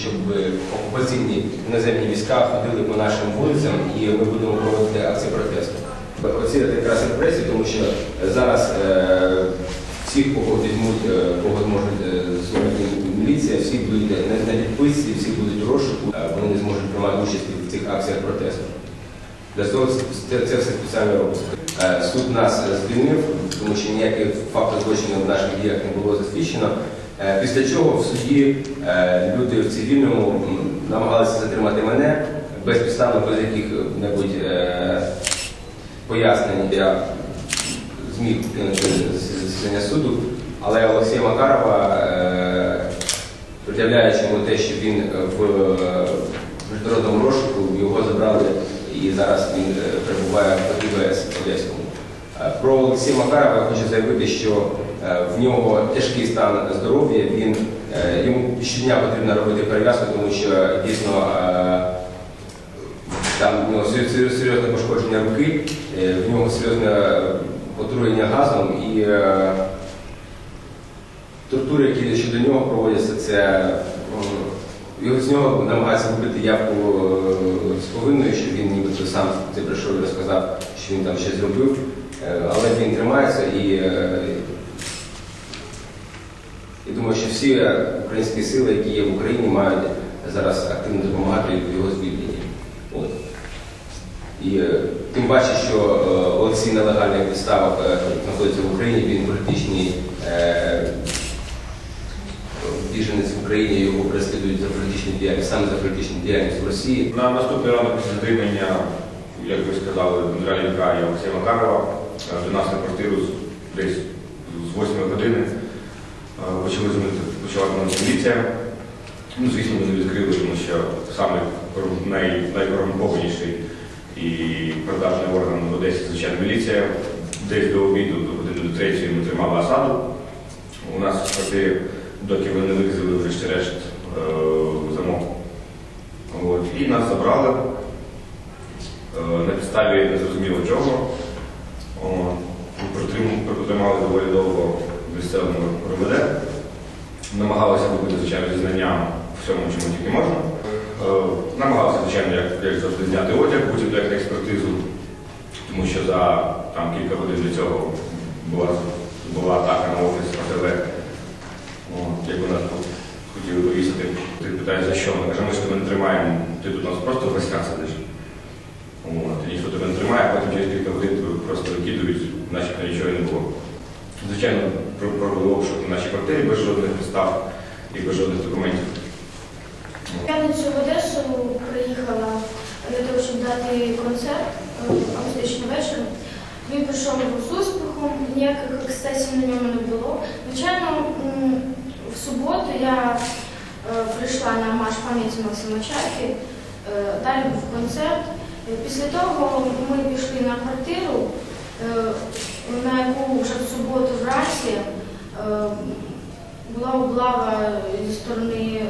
щоб окупаційні іноземні війська ходили по нашим вулицям і ми будемо проводити акції протесту. Оці якраз репресії, тому що зараз е, всіх, кого візьмуть, е, кого зможуть е, зловити міліція, всі будуть на, підписці, всі будуть розшуку, е, вони не зможуть приймати участь в цих акціях протесту. Для цього це, це, все спеціально робиться. Е, Суд нас е, звільнив, тому що ніяких фактів злочину в наших діях не було засвідчено. Е, Після чого в суді е, люди в цивільному намагалися затримати мене безпідставно, без яких-небудь е, пояснень. Я зміг покинути засідання суду, але Олексія Макарова, пред'являючи йому те, що він в міжнародному розшуку, його забрали і зараз він перебуває в ІВС Одеському. Е, Про Олексія Макарова хочу заявити, що е, в нього тяжкий стан здоров'я, він, е, йому щодня потрібно робити перев'язку, тому що дійсно там сер- серйозне пошкодження руки, в нього серйозне отруєння газом і тортури, які щодо нього проводяться, це його з нього намагаються вибити явку з повинною, що він нібито сам це прийшов і розказав, що він там щось зробив, але він тримається і, е, і думаю, що всі українські сили, які є в Україні, мають зараз активно допомагати в його звільненні. От. І е, тим паче, що е, Олексій на легальних підставах е, знаходиться в Україні, він політичний е, біженець в Україні, його переслідують за політичну діяльність, саме за політичну діяльність в Росії. На наступний ранок після затримання, як ви сказали, Дмитра Лінка і Олексія Макарова е, до нас на квартиру десь з 8 години почали дзвонити, почала дзвонити міліція. Ну, звісно, ми не відкрили, тому що саме най, найкорумпованіший і продажний орган в Одесі, звичайно, міліція. Десь до обіду, до години до третьої ми тримали осаду. У нас в квартирі, доки вони вирізали врешті-решт е, замок. От, і нас забрали е, на підставі незрозуміло чого. О, протрим- доволі довго в місцевому РВД. Намагалися бути, звичайно, знання в всьому, чому тільки можна. Е, Намагалися, звичайно, як, як завжди, зняти одяг, потім як на експертизу, тому що за там, кілька годин до цього була, була атака на офіс АТВ. От, як вона тут хотіли повісити. Ти питаєш, за що? Вона каже, ми ж тебе не тримаємо, ти тут у нас просто в гостях сидиш. От, і ніхто тебе не тримає, а потім через кілька годин тебе просто викидують, начебто нічого і не було. Звичайно, про- провели обшук на нашій квартирі без жодних підстав і без жодних документів. В п'ятницю в Одесу приїхала для того, щоб дати концерт е, акустичний вечір. Він прийшов з успіхом, ніяких ексцесій на ньому не було. Звичайно, в суботу я е, прийшла на марш пам'яті Максима Чайки, е, далі був концерт. Після того ми пішли на квартиру, на яку вже в суботу вранці е, була облава зі сторони е,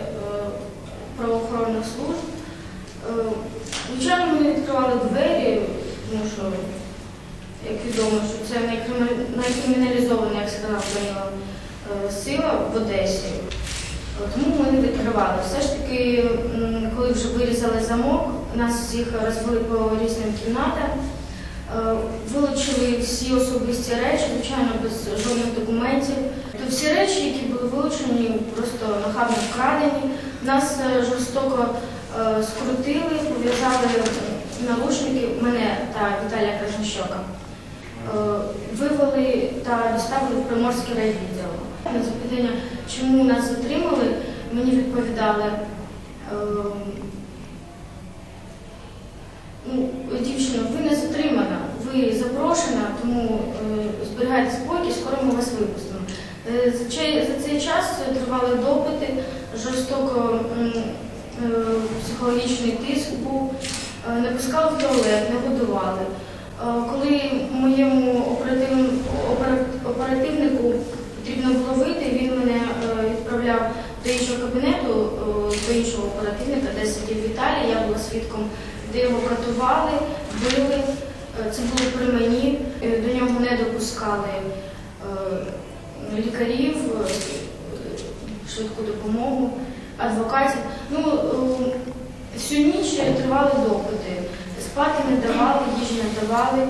правоохоронних служб. Е, Звичайно, ми відкривали двері, тому що, як відомо, що це найкримі- найкриміналізована, як е, сила в Одесі. Е, Тому ми не відкривали. Все ж таки, коли вже вирізали замок, нас всіх розвели по різним кімнатам. Е, Вилучили всі особисті речі, звичайно, без жодних документів. То всі речі, які були вилучені, просто нахабно вкрадені. Нас е, жорстоко е, скрутили, пов'язали наручники мене та Віталія Крашенщока. Е, Вивели та доставили в Приморський райвідділ. На запитання, чому нас затримали, мені відповідали. е, Ну, ви не затримана, ви запрошена, тому е, зберігайте спокій, скоро ми вас випустимо. Е, за, цей час тривали допити, жорстоко е, психологічний тиск був, е, не пускали в туалет, не годували. Е, коли моєму оперативнику потрібно було вийти, він мене відправляв до іншого кабінету, до іншого оперативника, де сидів Віталій, я була свідком де його катували, били. Це було при мені. До нього не допускали лікарів, е, швидку допомогу. адвокатів. Ну, е, всю ніч тривали допити. Спати не давали, їжі не давали.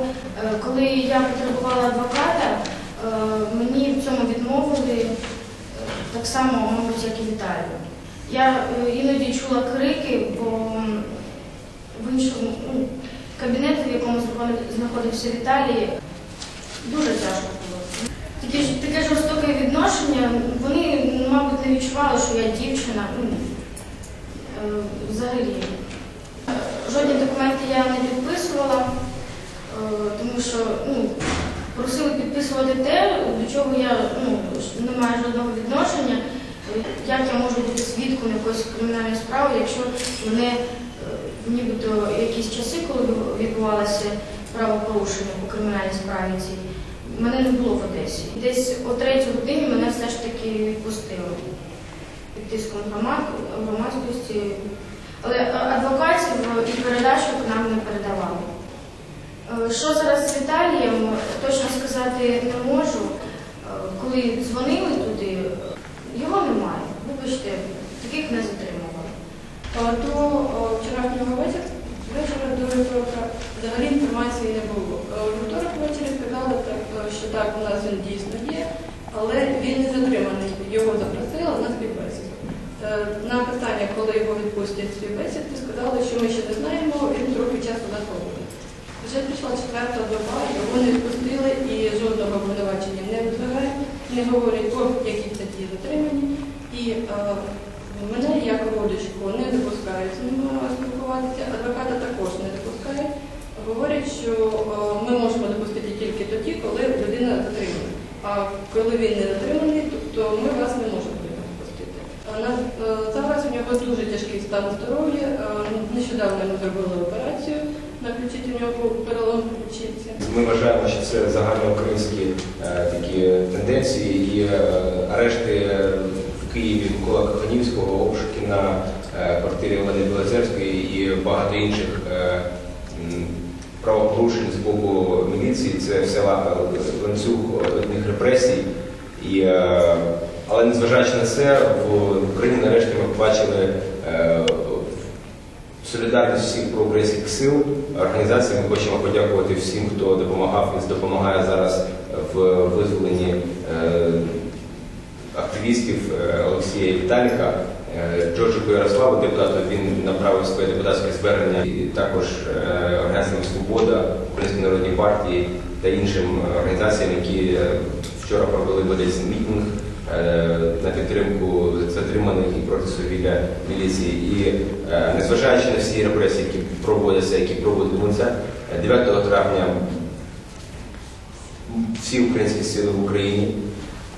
Е, Коли я потребувала адвоката, мені в цьому відмовили так само, мабуть, як і Віталію. Я іноді чула крики, бо в іншому ну, кабінеті, в якому знаходив- знаходився Віталій, дуже тяжко. Таке, таке жорстоке відношення, вони, мабуть, не відчували, що я дівчина. Ну, е, взагалі. Жодні документи я не підписувала, е, тому що ну, просили підписувати те, до чого я ну, не маю жодного відношення. Як я можу бути свідком якоїсь кримінальної справи, якщо вони е, нібито якісь часи, коли відбувалося правопорушення по кримінальній справі цій, мене не було в Одесі. Десь о третій годині мене все ж таки відпустили під тиском громадськості. Але адвокатів і передачок нам не передавали. Е, Що зараз з Віталієм, точно сказати не можу. Е, Коли дзвонили туди, його немає. Вибачте, таких не затримували. Е, До вчорашнього вечора, до взагалі інформації не було. Е, вівторок ввечері сказали, е, що так, у нас він дійсно є, але він не затриманий. Його запросили на співбесіду. Е, На питання, коли його відпустять співбесіди, сказали, що ми ще не знаємо, він трохи часу свободі. Вже прийшла четверта доба, його не відпустили і жодного обвинувачення не видвигають, не говорять, по якій статті затримані. І Мене як родичку не допускають з ним спілкуватися, адвоката також не допускають. Говорять, що е, ми можемо допустити тільки тоді, коли людина затримана. А коли він не затриманий, тобто ми вас не можемо допустити. Е, зараз у нього дуже тяжкий стан здоров'я. Е, Нещодавно ми зробили операцію на ключиці, у нього перелом ключиці. Ми вважаємо, що це загальноукраїнські такі тенденції і арешти в Києві Микола Коханівського, обшуки на квартирі Олени Білозерської і багато інших правопорушень з боку міліції. Це ла- ланцюг одних репресій. І, е, але незважаючи на це, в Україні нарешті ми побачили е, солідарність всіх проукраїнських сил, організацій. Ми хочемо подякувати всім, хто допомагав і допомагає зараз в визволенні е, активістів Олексія Віталіка. Джорджику Ярославу, депутату, він направив своє депутатське звернення і також е, організаціям Свобода, Українській народній партії та іншим організаціям, які е, вчора провели в мітинг е, на підтримку затриманих і проти свавілля міліції. І е, незважаючи на всі репресії, які проводяться, які проводилися, е, 9 травня всі українські сили в Україні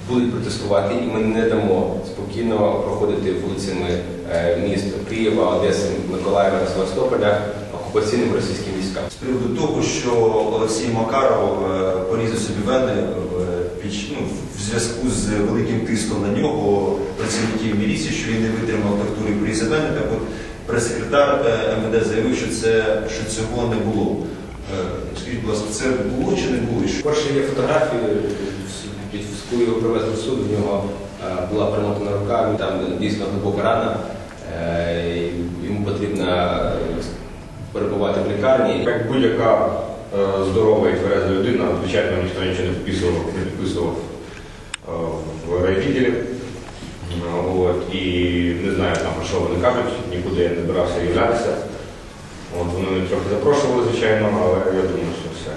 будуть протестувати, і ми не дамо спокійно проходити вулицями е, міст Києва, Одеси, Миколаєва Севастополя окупаційним російським військам. з приводу того, що Олексій Макаров е, порізав собі вени е, під, ну, в зв'язку з великим тиском на нього працівників міліції, що він не витримав тортури при засіданні, так от прес-секретар е, МВД заявив, що, це, що цього не було. Е, Скажіть, будь ласка, це було чи не було? Перше є фотографії, під- коли його привезли в суд, у нього е, була примотана рука, там дійсно глибока рана, е, і йому потрібно е, перебувати в лікарні. Як будь-яка е, здорова і твереза людина, звичайно, ніхто нічого не підписував, не підписував е, в райвідділі. Е, От, і не знаю там про що вони кажуть, нікуди я не збирався являтися. От, вони мене трохи запрошували, звичайно, але я думаю, що все.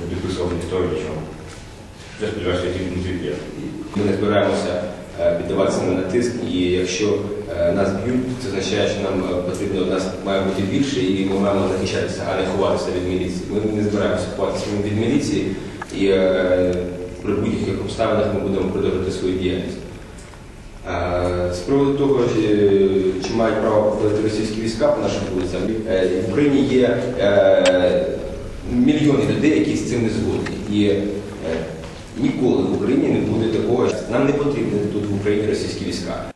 Не підписував ніхто нічого. Я сподіваюся, я тільки не. Ми не збираємося піддаватися на натиск, і якщо е, нас б'ють, це означає, що нам е, потрібно нас має бути більше, і ми маємо захищатися, а не ховатися від міліції. Ми не збираємося ховатися від міліції, і е, при будь-яких обставинах ми будемо продовжувати свою діяльність. З приводу того, чи мають право проходити російські війська по нашим вулицям, в Україні є мільйони людей, які з цим не згодні. Ніколи в Україні не буде такого. Нам не потрібні тут в Україні російські війська.